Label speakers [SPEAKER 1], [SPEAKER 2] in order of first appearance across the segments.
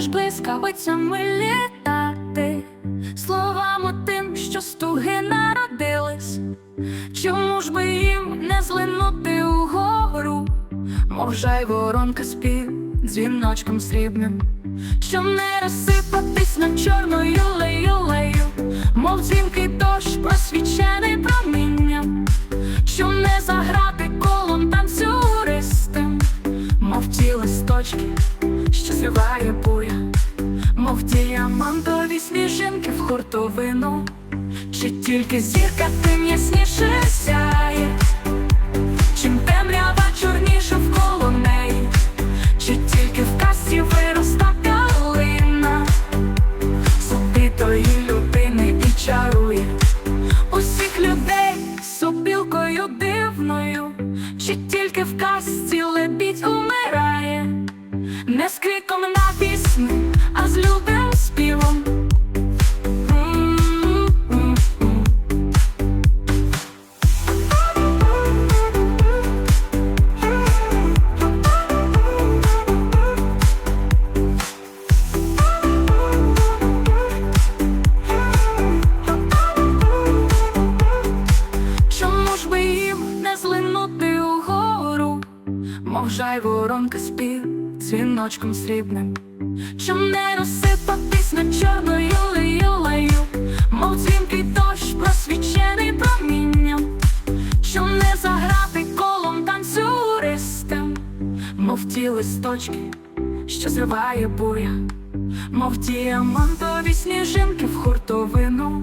[SPEAKER 1] ж блискавицями літати, словами тим, що стуги народились. Чому ж би їм не злинути угору, мов жай воронка спів дзвіночком срібним, щоб не розсипатись над чорною лею, мов дзвінкий дощ просвічений промінням, щоб не заграти колом танцюристим, мов ті листочки, що зриває буря, мов діамантові сніжинки в хуртовину, чи тільки зірка тим ясніше сяє, чим темрява чорніше вколо неї, чи тільки в касті вироста калина, Собітої людини і чарує. Усіх людей сопілкою дивною, чи тільки в казці умирає, не з криком на пісні, а з любим співом. Чому ж би їм не злинути угору, мов жай воронка спів дзвіночком срібним, Чом не розсипатись над чорною лею, мов дзвінкий дощ просвічений промінням, Чом не заграти колом танцюристам, мов ті листочки, що зриває буря, мов діамантові сніжинки в хуртовину.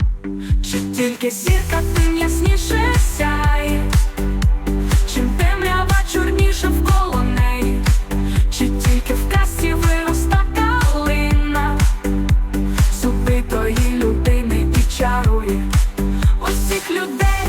[SPEAKER 1] Чи тільки зірка тим ясніше інших людей.